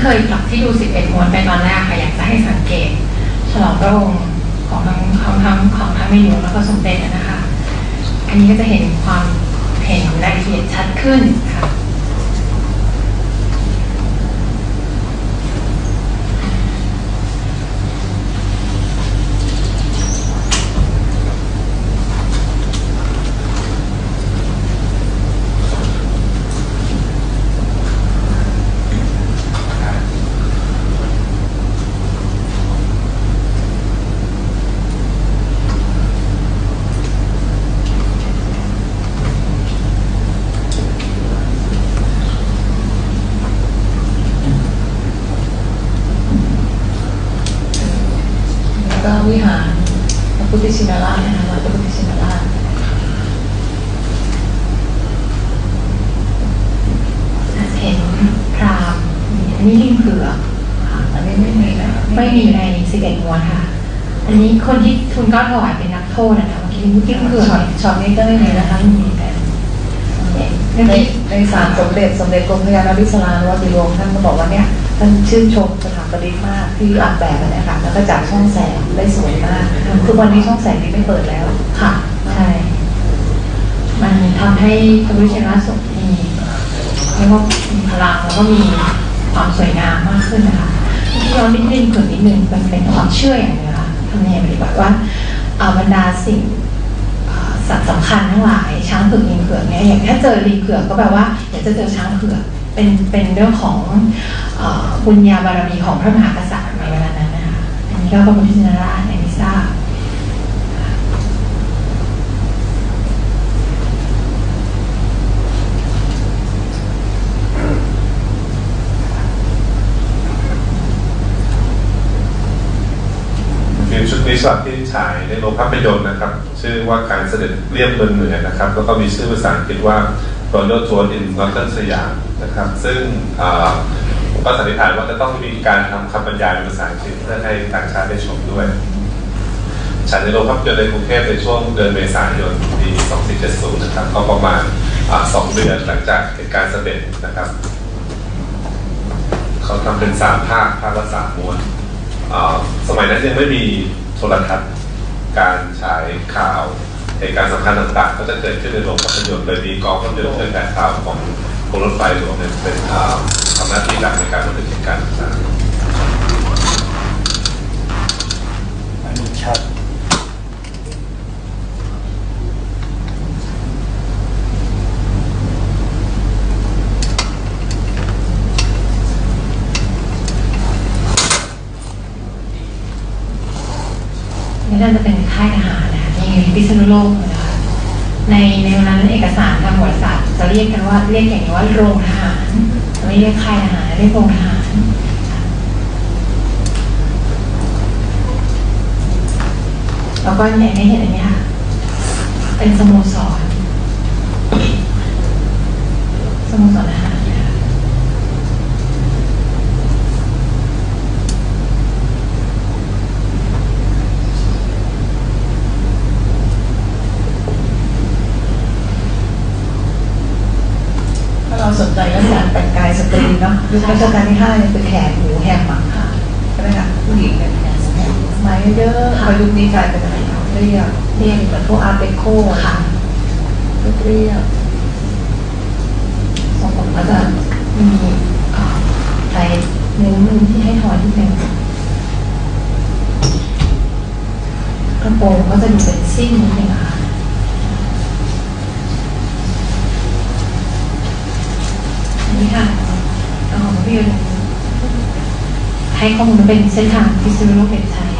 เคยกลับที่ดู 11ม้วนไปตอนแรกค่ะอยากจะให้สังเกต ฉลองพระองค์ของทั้งของทั้งของทั้งในหลวงแล้วก็สมเด็จนะคะ อันนี้ก็จะเห็นความเห็นรายละเอียดชัดขึ้นค่ะ ก็วิหารพระพุทธชินราชนะคะวัดพระพุทธชินราชเห็นพรามอันนี้ลิงเผือกค่ะอันนี้ไม่มีนะไม่มีใน11ม้วนค่ะ อันนี้คนที่ทุนก้าถวายเป็นนักโทษนะคะเมื่อกี้ลิงเผือกช็อตนี้ก็ไม่มีนะคะไม่มี ในกี้ในศาลสมเด็จสมเด็จกรมพระยานาวิศราวัดดิโรงท่านก็บอกว่าเนี่ยท่านชื่นชมสถาปนิกมากที่ออกแบบเนี่ยค่ะแล้วก็จัดช่องแสงได้สวยมากคือวันนี้ช่องแสงนี้ไม่เปิดแล้วค่ะใช่มันทำให้พระพุทธชินราชสมมีเรียกว่ามีพลังแล้วก็มีความสวยงามมากขึ้นนะคะที่ย้อนนิดนึงเผื่อนิดนึงมันเป็นความเชื่ออย่างหนึงนะคะทำเนียมปฏิบัติว่าอ่าบรรดาสิ่งอ่า สัตว์สำคัญทั้งหลายช้างเผือกลิงเผือกเนี่ยอย่างถ้าเจอลิงเผือกก็แปลว่าอยากจะเจอช้างเผือกเป็นเป็นเรื่องของอบุญญาบารมีของพระมหากษัตริย์ในเวลานั้นนะคะอันนี้ก็พระพุทธชินราชในนิทราบ ฟิล์มชุดนี้ฉบับที่ฉายในโรงภาพยนตร์นะครับ ชื่อว่าการเสด็จเลียบเมืองเหนือนะครับ แล้วก็มีชื่อภาษาอังกฤษว่า Royal Tour in Northern สยามนะครับ ซึ่งก็สันนิษฐานว่าจะต้องมีการทำคำบรรยายเป็นภาษาอังกฤษเพื่อให้ต่างชาติได้ชมด้วยฉายในโรงภาพยนตร์ในกรุงเทพในช่วงเดือนเมษายนปี 2470 นะครับ ก็ประมาณสองเดือนหลังจากเหตุการณ์เสด็จนะครับ เขาทำเป็นสามภาคภาคละสามม้วน สมัยนั้นยังไม่มีโทรทัศน์ การฉายข่าวเหตุการณ์สำคัญต่างๆ ก็จะเกิดขึ้นในโรงภาพยนตร์โดยมีกองภาพยนตร์เผยแพร่ข่าวของกรมรถไฟหลวงเป็นทำหน้าที่หลักในการบันทึกเหตุการณ์ต่างๆ นี่น่าจะเป็นค่ายทหารนะคะในพิษณุโลกนะคะในในวลานั้นเอกสารทางบริษัทจะเรียกกันว่าเรียกอย่างนี้ว่าโรงทหารไม่เรียกค่ายทหารเรียกโรงทหารแล้วก็เนี่ยให้เห็นอันนี้ค่ะ เป็นสโมสรสโมสรนะคะ ถ้าเรา สนใจเรื่องการแต่งกายสตรีเนาะยุครัชกาลที่ห้ายังเป็นแขนหมูแฮมอะค่ะใช่ไหมคะผู้หญิงเนี่ยแขนหมูแฮมสมัยเยอะพอยุคนี้กลายเป็นอะไรเรียกเรียกเหมือนพวกอาร์เดโคค่ะเรียกทรงผมก็จะมีเอ่อใส่นิ้วมือที่ให้ทอยที่เป็นกระโปรงก็จะดูเป็นซิ่งนิดนึงนะคะ ให้ข้อมูลเป็นเส้นทางที่ซื้อโลกเด็กไทย